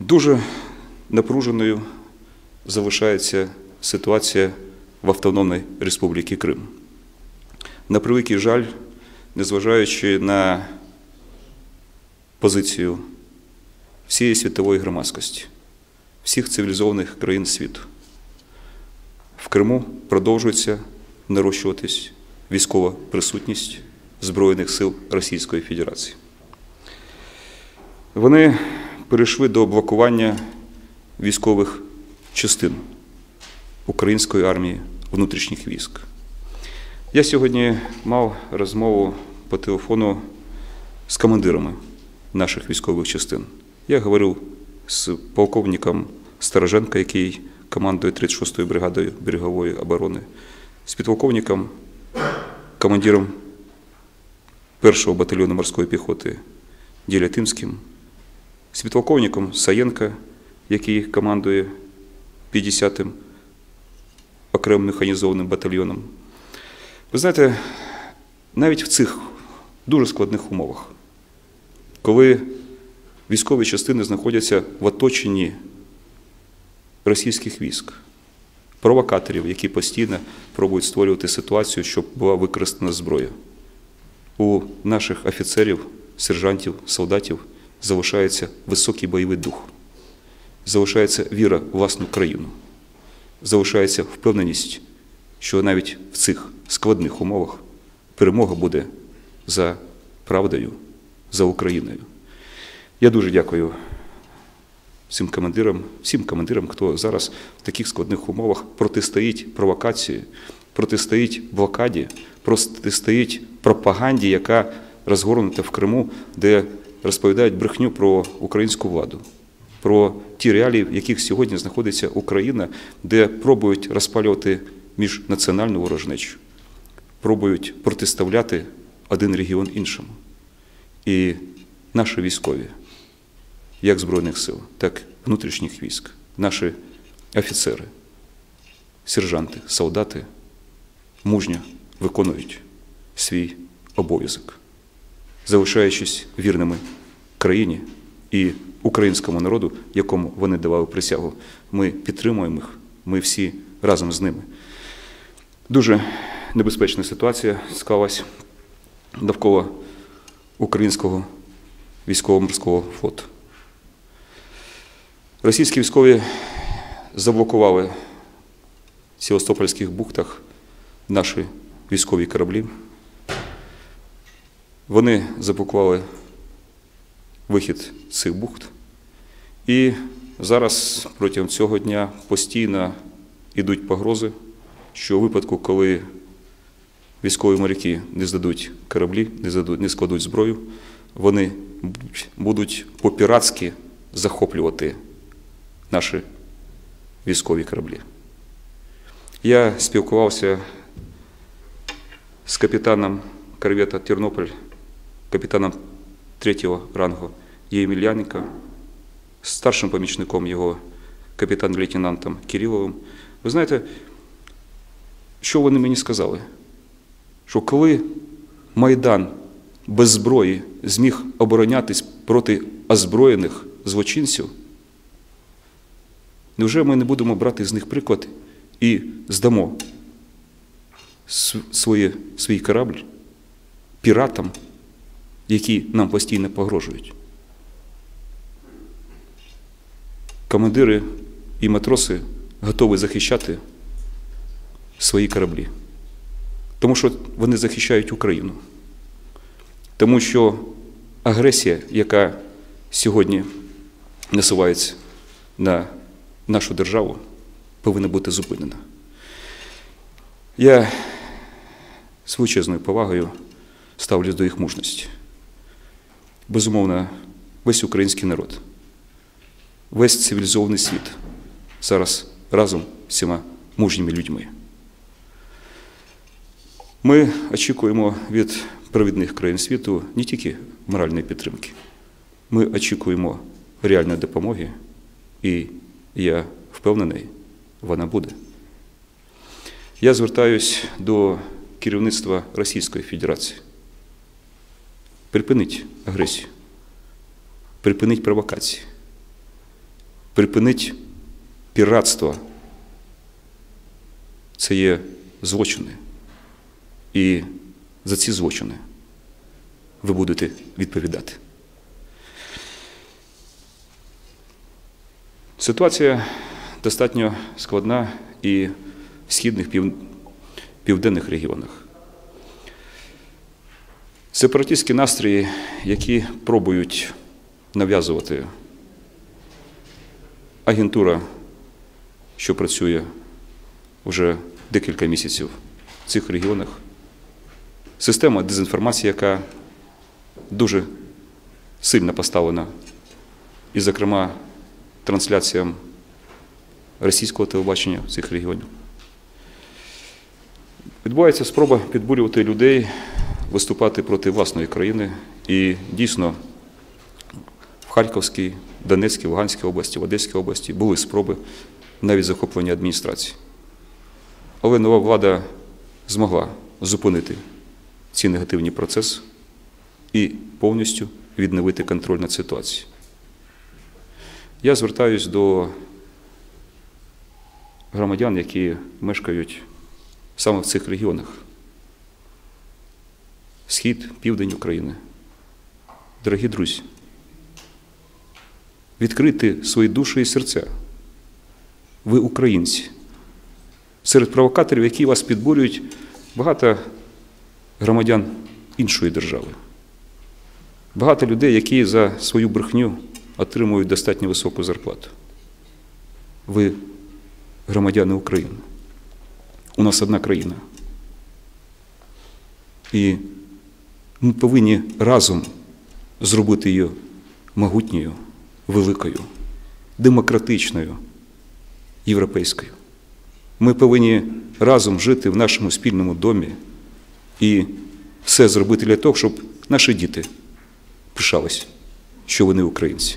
Дуже напруженою залишається ситуація в Автономній Республіці Крим. На превеликий жаль, незважаючи на позицію всієї світової громадськості, всіх цивілізованих країн світу, в Криму продовжується нарощуватись військова присутність Збройних сил Російської Федерації. Вони перейшли до блокування військових частин української армії внутрішніх військ. Я сьогодні мав розмову по телефону з командирами наших військових частин. Я говорив з полковником Стороженко, який командує 36-ю бригадою берегової оборони, з підполковником, командиром 1-го батальйону морської піхоти Ділятинським, з Саєнка, який командує 50-м окремим механізованим батальйоном. Ви знаєте, навіть в цих дуже складних умовах, коли військові частини знаходяться в оточенні російських військ, провокаторів, які постійно пробують створювати ситуацію, щоб була використана зброя. У наших офіцерів, сержантів, солдатів залишається високий бойовий дух, залишається віра в власну країну, залишається впевненість, що навіть в цих складних умовах перемога буде за правдою, за Україною. Я дуже дякую всім командирам, всім командирам, хто зараз в таких складних умовах протистоїть провокації, протистоїть блокаді, протистоїть пропаганді, яка розгорнута в Криму, де розповідають брехню про українську владу, про ті реалії, в яких сьогодні знаходиться Україна, де пробують розпалювати міжнаціональну ворожнечу, пробують протиставляти один регіон іншому. І наші військові, як Збройних сил, так і внутрішніх військ, наші офіцери, сержанти, солдати мужньо виконують свій обов'язок, залишаючись вірними країні і українському народу, якому вони давали присягу. Ми підтримуємо їх, ми всі разом з ними. Дуже небезпечна ситуація склалась довкола українського військово-морського флоту. Російські військові заблокували в Севастопольських бухтах наші військові кораблі. Вони заблокували вихід цих бухт. І зараз протягом цього дня постійно йдуть погрози, що у випадку, коли військові моряки не здадуть кораблі, не, здадуть, не складуть зброю, вони будуть по-піратськи захоплювати наші військові кораблі. Я спілкувався з капітаном корвета Тернополь, капітаном третього рангу Ємельяненка, старшим помічником його капітан-лейтенантом Кириловим. Ви знаєте, що вони мені сказали? Що коли Майдан без зброї зміг оборонятись проти озброєних злочинців, невже ми не будемо брати з них приклад і здамо свої, свій корабль піратам, які нам постійно погрожують? Командири і матроси готові захищати свої кораблі, тому що вони захищають Україну. Тому що агресія, яка сьогодні насувається на нашу державу, повинна бути зупинена. Я з величезною повагою ставлюсь до їх мужності. Безумовно, весь український народ, весь цивілізований світ зараз разом з цими мужніми людьми. Ми очікуємо від провідних країн світу не тільки моральної підтримки, ми очікуємо реальної допомоги, і я впевнений, вона буде. Я звертаюсь до керівництва Російської Федерації. Припинить агресію, припинить провокації. припинити піратство. Це є злочини. І за ці злочини ви будете відповідати. Ситуація достатньо складна і в східних пів... південних регіонах. Сепаратистські настрої, які пробують нав'язувати агентура, що працює вже декілька місяців в цих регіонах, система дезінформації, яка дуже сильно поставлена, і, зокрема, трансляціям російського телебачення в цих регіонах. Відбувається спроба підбурювати людей виступати проти власної країни. І дійсно в Харківській, Донецькій, Луганській області, в Одеській області були спроби навіть захоплення адміністрації. Але нова влада змогла зупинити ці негативні процеси і повністю відновити контроль над ситуацією. Я звертаюсь до громадян, які мешкають саме в цих регіонах. Схід, південь України. Дорогі друзі, відкрити свої душі і серця. Ви українці. Серед провокаторів, які вас підбурюють, багато громадян іншої держави. Багато людей, які за свою брехню отримують достатньо високу зарплату. Ви громадяни України. У нас одна країна. І ми повинні разом зробити її могутньою, великою, демократичною, європейською. Ми повинні разом жити в нашому спільному домі і все зробити для того, щоб наші діти пишались, що вони українці.